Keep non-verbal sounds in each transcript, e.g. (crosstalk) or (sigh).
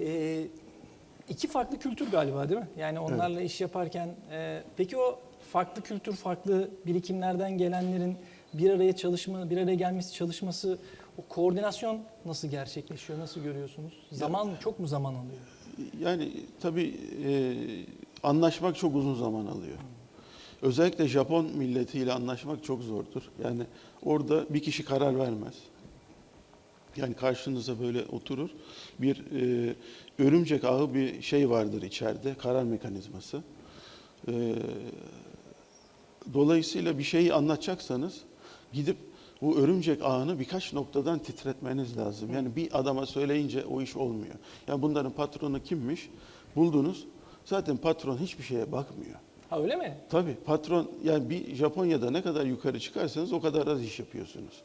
Ee, iki farklı kültür galiba değil mi? Yani onlarla iş yaparken e, peki o farklı kültür, farklı birikimlerden gelenlerin bir araya çalışma, bir araya gelmesi, çalışması, o koordinasyon nasıl gerçekleşiyor, nasıl görüyorsunuz? Zaman çok mu zaman alıyor? Yani tabii e, anlaşmak çok uzun zaman alıyor. Özellikle Japon milletiyle anlaşmak çok zordur. Yani orada bir kişi karar vermez. Yani karşınıza böyle oturur. Bir e, örümcek ağı bir şey vardır içeride, karar mekanizması. E, dolayısıyla bir şeyi anlatacaksanız gidip bu örümcek ağını birkaç noktadan titretmeniz lazım. Yani bir adama söyleyince o iş olmuyor. Yani bunların patronu kimmiş? Buldunuz. Zaten patron hiçbir şeye bakmıyor. Ha öyle mi? Tabii patron yani bir Japonya'da ne kadar yukarı çıkarsanız o kadar az iş yapıyorsunuz.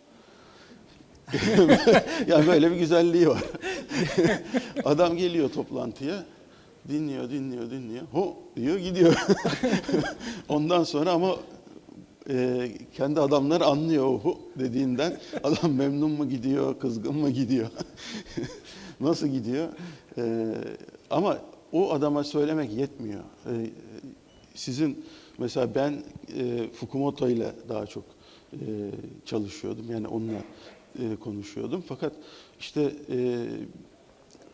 (laughs) yani böyle bir güzelliği var. (laughs) Adam geliyor toplantıya, dinliyor, dinliyor, dinliyor. Ho diyor gidiyor. (laughs) Ondan sonra ama e, kendi adamlar anlıyor hu dediğinden. Adam memnun mu gidiyor, kızgın mı gidiyor? Nasıl gidiyor? E, ama o adama söylemek yetmiyor. E, sizin mesela ben e, Fukumoto ile daha çok e, çalışıyordum. Yani onunla e, konuşuyordum. Fakat işte e,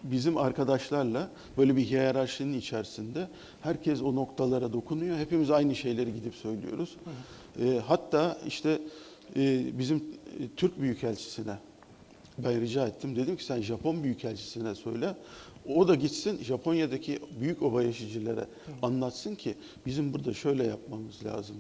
bizim arkadaşlarla böyle bir hiyerarşinin içerisinde herkes o noktalara dokunuyor. Hepimiz aynı şeyleri gidip söylüyoruz. Hatta işte bizim Türk Büyükelçisine ben rica ettim. Dedim ki sen Japon Büyükelçisine söyle. O da gitsin Japonya'daki büyük obayashicilere anlatsın ki bizim burada şöyle yapmamız lazım.